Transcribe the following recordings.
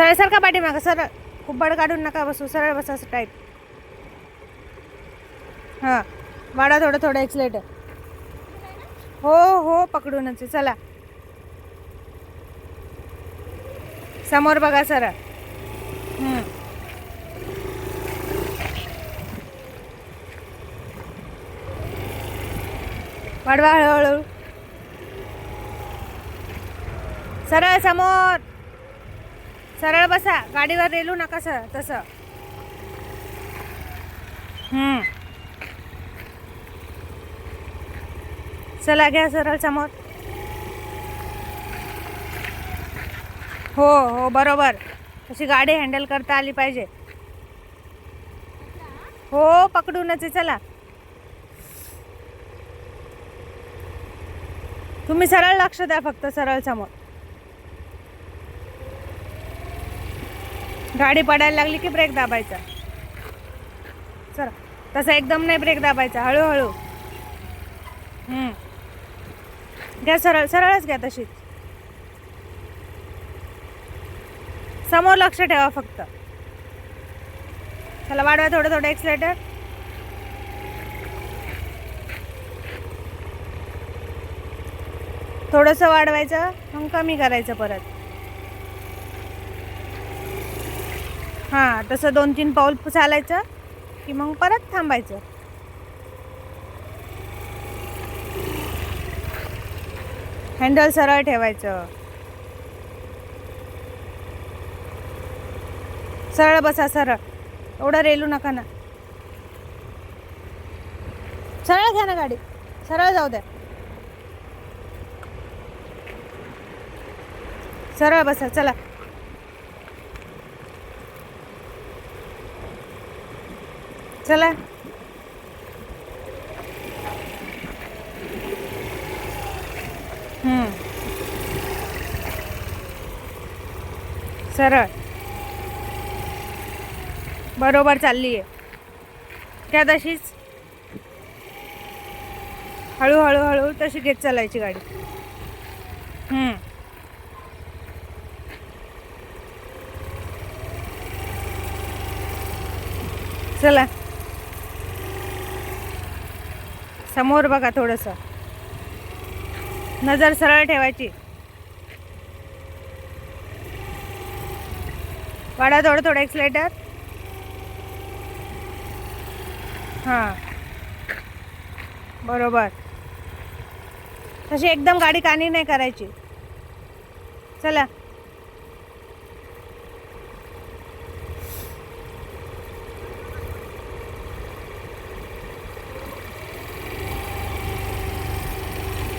सरळ सरका पाठीमागं? सरळ. खूप बड काढून नका बसू. सरळ बसा असं टाईट हां. वाढा थोडं थोडं एक्सलेटर हो हो पकडूनच. चला. समोर बघा सरळ. वाढवा हळूहळू. सरळ समोर. सरळ बसा गाडीवर रेलू नका सर तसं. हम्म. चला घ्या सरळ समोर हो हो बरोबर. तशी गाडी हँडल करता आली पाहिजे. हो पकडूनच आहे चला. तुम्ही सरळ लक्ष द्या फक्त सरळ समोर गाडी पडायला लागली की ब्रेक दाबायचा? चला तसा एकदम नाही ब्रेक दाबायचा हळूहळू. घ्या सरळ सरळच घ्या तशीच समोर लक्ष ठेवा फक्त. चला वाढवा थोडं थोडं एक्सलेटर थोडंसं वाढवायचं मग कमी करायचं परत. हां तसं दोन तीन पाऊल चालायचं की मग परत थांबायचं. हँडल सरळ ठेवायचं. सरळ बसा सरळ. एवढं रेलू नका ना. सरळ घ्या ना गाडी. सरळ जाऊ द्या. सरळ बसा चला. चला. हम्म. सरळ. बरोबर चालली आहे त्या तशीच. हळूहळू हळू तशी घेत चालायची गाडी. हम्म. चला. समोर बघा थोडंसं. नजर सरळ ठेवायची. वाडा थोडं थोडं एक्सलेटर हां. बरोबर. तशी एकदम गाडी कानी नाही करायची. चला.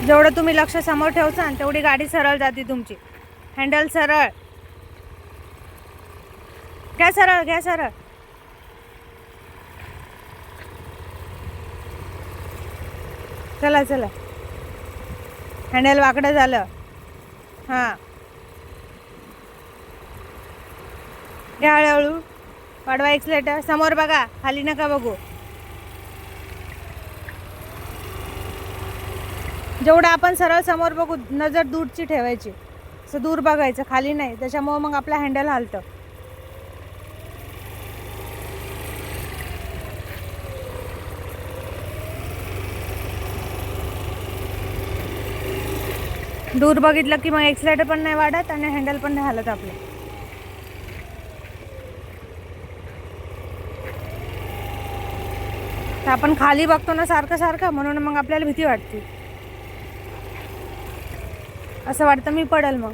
जेवढं तुम्ही लक्ष समोर ठेवसान तेवढी गाडी सरळ जाते तुमची. हँडल सरळ. घ्या सरळ घ्या सरळ. चला चला. हँडल वाकडं झालं. हां. घ्या हळूहळू. वाढवा एक्सलेटर समोर बघा. खाली नका बघू. जेवढं आपण सरळ समोर बघू नजर दूरची ठेवायची. असं दूर बघायचं खाली नाही. त्याच्यामुळं मग आपलं हँडल हालतं. दूर बघितलं की मग एक्सलेटर पण नाही वाढत आणि हँडल पण नाही हालत आपलं. तर आपण खाली बघतो ना सारखं सारखं म्हणून मग आपल्याला भीती वाटते. असं वाटतं मी पडेल मग.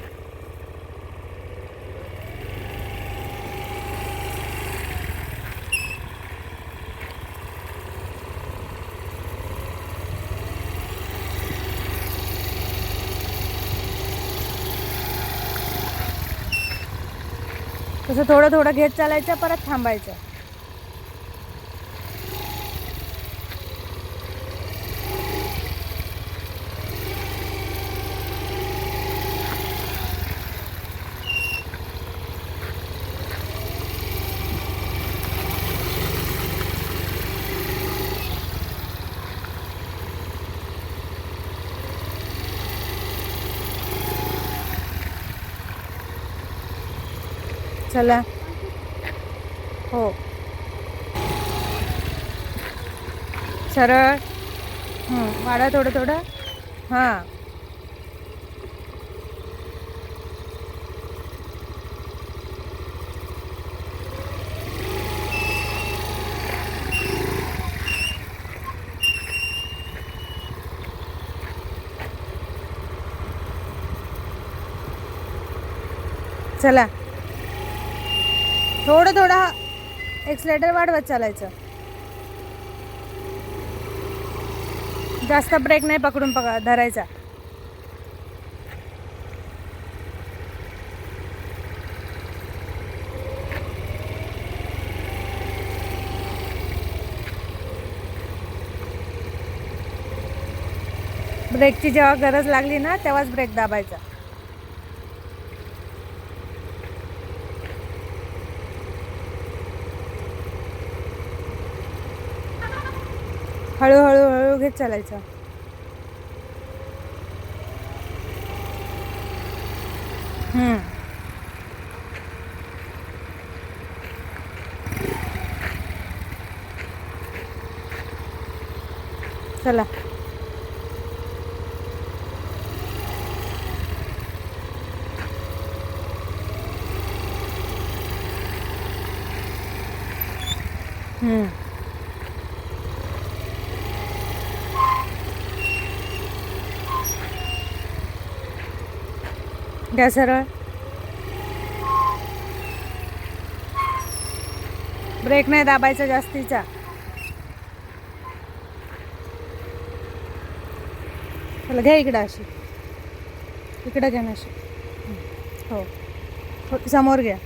तसं थोडं थोडं घेत चालायचं परत थांबायचं. चला. हो. सरळ. वाढा थोडं थोडं. हां. चला. थोडं थोडं एक्सलेटर वाढवत चालायचं. जास्त ब्रेक नाही पकडून पक धरायचा. ब्रेकची जेव्हा गरज लागली ना तेव्हाच ब्रेक दाबायचा. हळूहळू घेत चालायचं हम्म. चला हम्म. घ्या सरळ. ब्रेक नाही दाबायचा जास्तीचा. चला घ्या इकडं अशी. इकडं घ्या ना अशी. हो. हो समोर घ्या.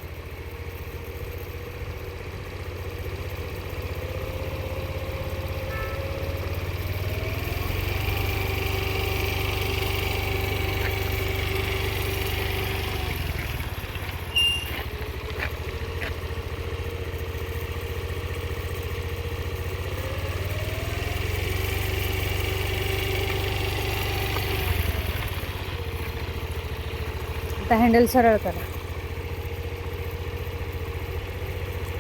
आता हँडल सरळ करा.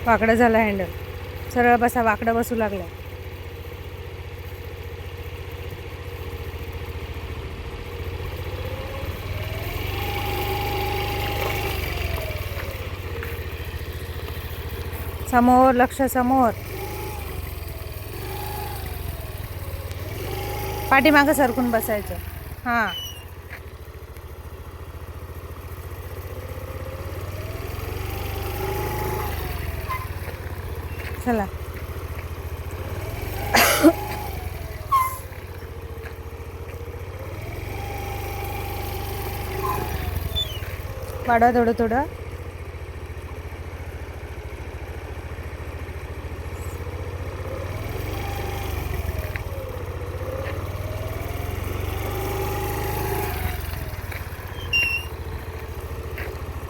वाकडं झालं हँडल. सरळ बसा वाकडं बसू लागलं. समोर लक्ष समोर. पाठीमागं सरकून बसायचं. हां. चला. वाढवा थोडं थोडं.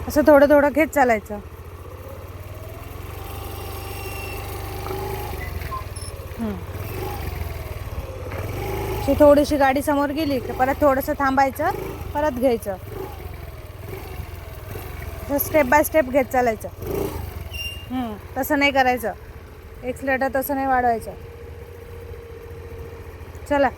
असं थोडं थोडं घेत चालायचं. थोडीशी गाडी समोर गेली की परत थोडंसं थांबायचं परत घ्यायचं. स्टेप बाय स्टेप घेत चालायचं. तसं नाही करायचं. एक्सलेटर तसं नाही वाढवायचं. चला.